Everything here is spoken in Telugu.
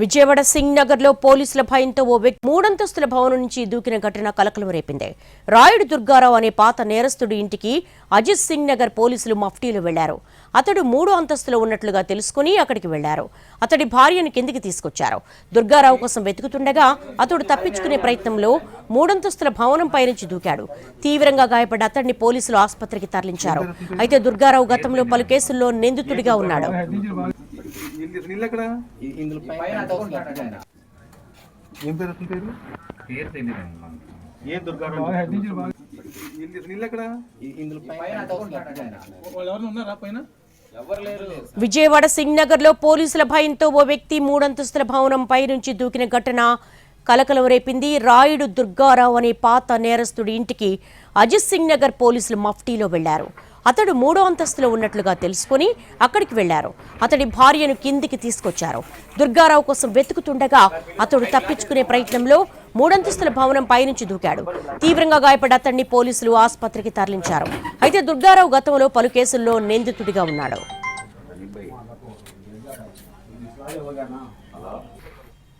విజయవాడ సింగ్ నగర్లో పోలీసుల భయంతో ఓ వ్యక్తి మూడంతస్తుల భవనం నుంచి దూకిన ఘటన కలకలం రేపింది. రాయుడు దుర్గారావు అనే పాత నేరస్తుడి ఇంటికి అజిత్ సింగ్ నగర్ పోలీసులు మఫ్టీలు వెళ్ళారు. అతడు మూడో అంతస్తులో ఉన్నట్లుగా తెలుసుకుని అక్కడికి వెళ్ళారు. అతడి భార్యను కిందికి తీసుకొచ్చారు. దుర్గారావు కోసం వెతుకుతుండగా అతడు తప్పించుకునే ప్రయత్నంలో మూడంతస్తుల భవనం పైనుంచి దూకాడు. తీవ్రంగా గాయపడ్డ అతడిని పోలీసులు ఆసుపత్రికి తరలించారు. అయితే దుర్గారావు గతంలో పలు కేసుల్లో నిందితుడిగా ఉన్నాడు. నీళ్ళు ఎక్కడ? ఇ- ఇందులో పైన అంతస్తులు కట్టాడు. ఏం పేరు అతని పేరు? పేరు తెలియదండి మనకు. ఏ నీళ్ళు ఎక్కడ? ఇందులో పైన ఉన్నారా పైన? లేరు. విజయవాడ సింగ్ నగర్లో పోలీసుల భయంతో ఓ వ్యక్తి మూడంతస్తుల భవనం పైనుంచి దూకిన ఘటన కలకలం రేపింది. రాయుడు దుర్గారావు అనే పాత నేరస్తుడి ఇంటికి అజిత్ సింగ్ నగర్ పోలీసులు మఫ్టీలో వెళ్ళారు. అతడు మూడో అంతస్తులో ఉన్నట్లుగా తెలుసుకుని అక్కడికి వెళ్ళారు అతడి భార్యను కిందికి తీసుకొచ్చారు. దుర్గారావు కోసం వెతుకుతుండగా అతడు తప్పించుకునే ప్రయత్నంలో మూడంతస్తుల భవనం పైనుంచి దూకాడు. తీవ్రంగా గాయపడి అతన్ని పోలీసులు ఆసుపత్రికి తరలించారు. అయితే దుర్గారావు గతంలో పలు కేసుల్లో నిందితుడిగా ఉన్నాడు.